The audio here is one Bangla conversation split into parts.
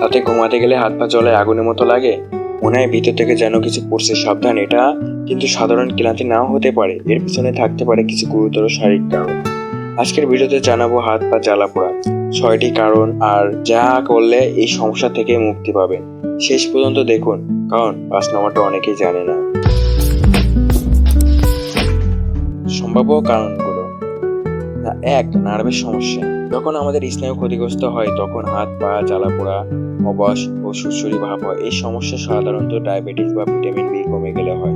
তাতে ঘুমাতে গেলে হাত পা জলে আগুনের মতো লাগে। মনে হয় ভিতর থেকে যেন কিছু পড়ছে। সাবধান এটা। কিন্তু সাধারণ ক্লান্তি নাও হতে পারে। এর পিছনে থাকতে পারে কিছু গুরুতর শারীরিক কারণ। আজকের ভিডিওতে জানাব হাত পা জ্বালা পোড়া। ছয়টি কারণ আর যা করলে এই সমস্যা থেকে মুক্তি পাবেন শেষ পর্যন্ত দেখুন, কারণ পাঁচ নম্বরটা অনেকেই জানে না। সম্ভাব্য কারণগুলো না এক নার্ভের সমস্যা। যখন আমাদের স্নায়ু ক্ষতিগ্রস্ত হয়, তখন হাত, পা জ্বালা পোড়া অবশ ও সুরসুরি ভাব হয়। এই সমস্যা সাধারণত ডায়াবেটিস বা ভিটামিন বি কমে গেলে হয়।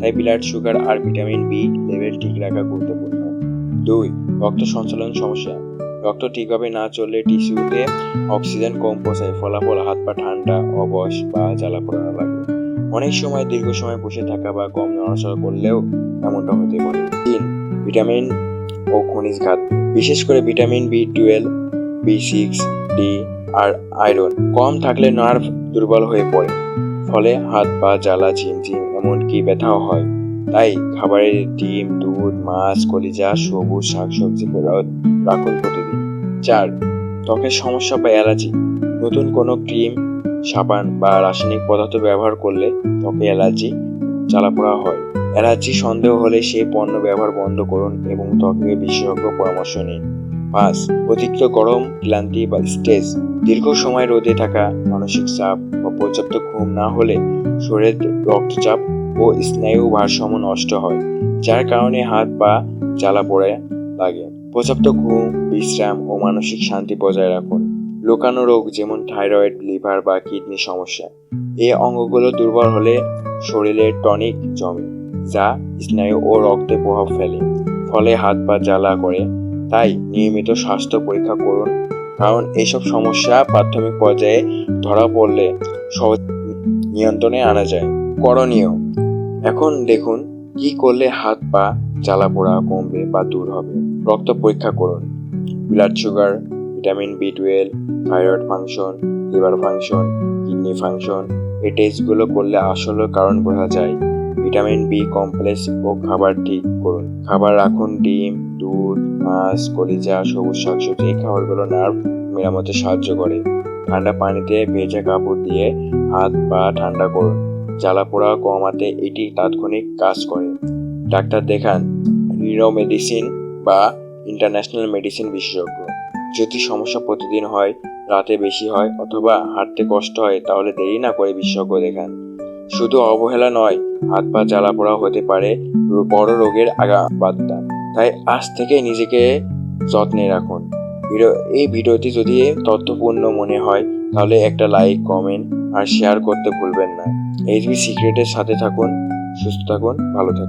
তাই ব্লাড সুগার আর ভিটামিন বি লেভেল ঠিক রাখা গুরুত্বপূর্ণ। দুই, রক্ত সঞ্চালন সমস্যা। রক্ত ঠিকভাবে না চললে টিস্যুতে অক্সিজেন কম পৌঁছায়, ফলাফল হাত পা ঠান্ডা, অবশ বা জ্বালা পোড়া লাগে। অনেক সময় দীর্ঘ সময় বসে থাকা বা কম নড়াচড়া করলেও এমনটা হতে পারে। তিন, ভিটামিন ও খনিজ ঘাত বিশেষ করে vitamin B twelve B six D আর আয়রন কম থাকলে নার্ভ দুর্বল হয়ে পড়ে, ফলে হাত পা, জ্বালা, ঝিমঝিম, এমনকি ব্যথাও হয়। তাই খাবারের ডিম, দুধ, মাছ, কলিজা, সবুজ শাকসবজি রাখুন প্রতিদিন। চার, ত্বকের সমস্যা বা অ্যালার্জি। নতুন কোনো ক্রিম, সাবান বা রাসায়নিক পদার্থ ব্যবহার করলে ত্বকে অ্যালার্জি জ্বালাপোড়া হয়। অ্যালার্জি সন্দেহ হলে সেই পণ্য ব্যবহার বন্ধ করুন এবং ত্বকের বিশেষজ্ঞ পরামর্শ নিন। পাঁচ, অতিরিক্ত গরম, ক্লান্তি বা স্ট্রেস, দীর্ঘ সময় রোদে থাকা, মানসিক চাপ বা পর্যাপ্ত ঘুম না হলে শরীরের রক্তচাপ ও স্নায়ু ভারসাম্য নষ্ট হয়, যার কারণে হাত পা জ্বালা পড়ে লাগে। পর্যাপ্ত ঘুম, বিশ্রাম ও মানসিক শান্তি বজায় রাখুন। লোকানো রোগ যেমন থাইরয়েড, লিভার বা কিডনি সমস্যা এই অঙ্গগুলো দুর্বল হলে শরীরে টনিক জমে। যা স্নায়ু ও রক্তে প্রভাব ফেলে, ফলে হাত পা জ্বালা করে। তাই নিয়মিত স্বাস্থ্য পরীক্ষা করুন, কারণ এইসব সমস্যা প্রাথমিক পর্যায়ে ধরা পড়লে সহজ নিয়ন্ত্রণে আনা যায়। করণীয়, এখন দেখুন কি করলে হাত পা জ্বালা পোড়া কমবে বা দূর হবে। রক্ত পরীক্ষা করুন blood sugar vitamin B twelve thyroid function liver function kidney function এই টেস্টগুলো করলে আসলে কারণ বোঝা যায়। ভিটামিন বি কমপ্লেক্স ও খাবার ঠিক করুন। খাবার রাখুন, ডিম, দুধ, মাছ, কলিজা, সবুজ শাকসবজি এই খাবারগুলো নার্ভ মেরামতে সাহায্য করে। ঠান্ডা পানিতে ভেজা কাপড় দিয়ে হাত পা ঠান্ডা করুন। জ্বালা পোড়া কমাতে এটি তাৎক্ষণিক কাজ করে। ডাক্তার দেখান নিউরো মেডিসিন বা ইন্টারন্যাশনাল মেডিসিন বিশেষজ্ঞ। যদি সমস্যা প্রতিদিন হয়, রাতে বেশি হয় অথবা হাঁটতে কষ্ট হয়, তাহলে দেরি না করে বিশেষজ্ঞ দেখান। শুধু অবহেলা নয়, হাত পা জ্বালা পোড়া হতে পারে বড় রোগের আগা বার্তা। তাই আজ থেকে নিজেকে যত্নে রাখুন। এই ভিডিওটি যদি তথ্যপূর্ণ মনে হয়, তাহলে একটা লাইক কমেন্ট আর শেয়ার করতে ভুলবেন না। এইচবি সিক্রেটের সাথে থাকুন, সুস্থ থাকুন, ভালো থাকুন।